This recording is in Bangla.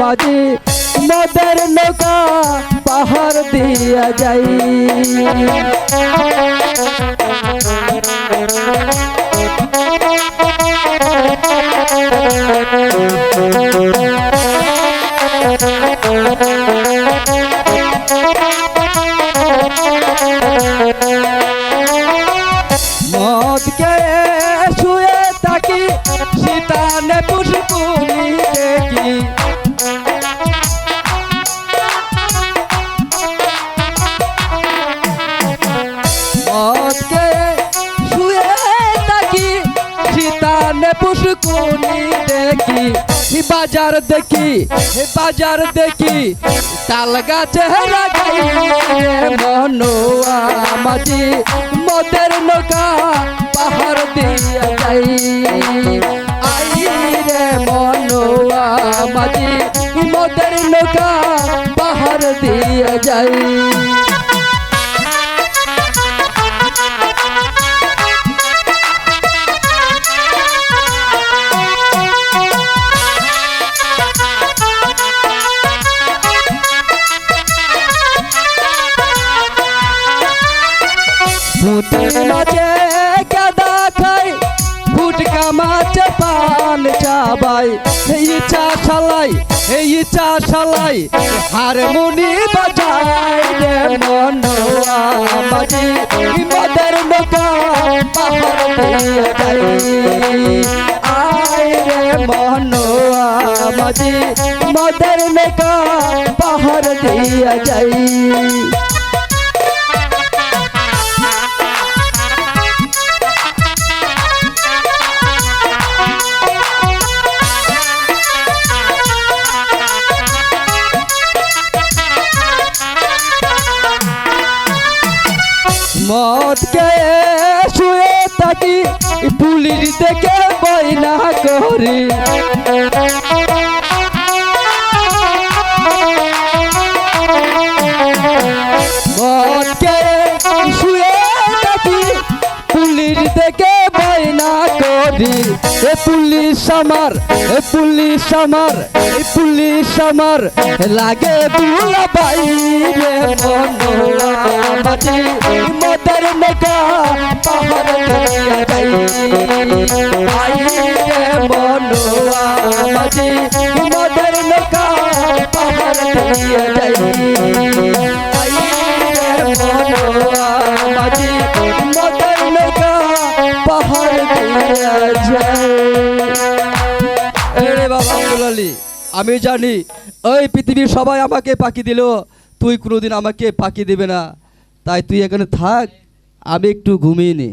মাঝি মদের নৌকা পাহাড় দিয়া যাই। সীতানে পুষ্কুনি দেখি হি বাজার দেখি, হে বাজার দেখি, তাল গাছে রাখাই মনোয়া মাঝি, মদের নৌকা পাহাড় দিয়া যাই। আই রে মনোয়া মাঝি, মদের নৌকা পাহাড় দিয়া যাই। ফুটে মাছে কাদা খাই ফুটকা মাছ পান চাবাই এই চা শালাই, এই চা শালাই হারমোনি বাজাই রে মনোয়া বাজি মদের নৌকা পাহাড় আয় রে মনোয়া বাজি মদের নৌকা পাহাড় দিয়ে যাই মদ কে শুয়ে থাকি পুলিশ দেখে বইনা করি। মদ কে শুয়ে থাকি পুলিশ দেখে বইনা করি। এ পুলিশ আমার, এ পুলিশ আমার, এ পুলিশ আমার, লাগে পাই আমি জানি ওই পৃথিবীর সবাই আমাকে পাখি দিল তুই কোনোদিন আমাকে পাখি দেবে না। তাই তুই এখানে থাক আমি একটু ঘুমিয়ে নি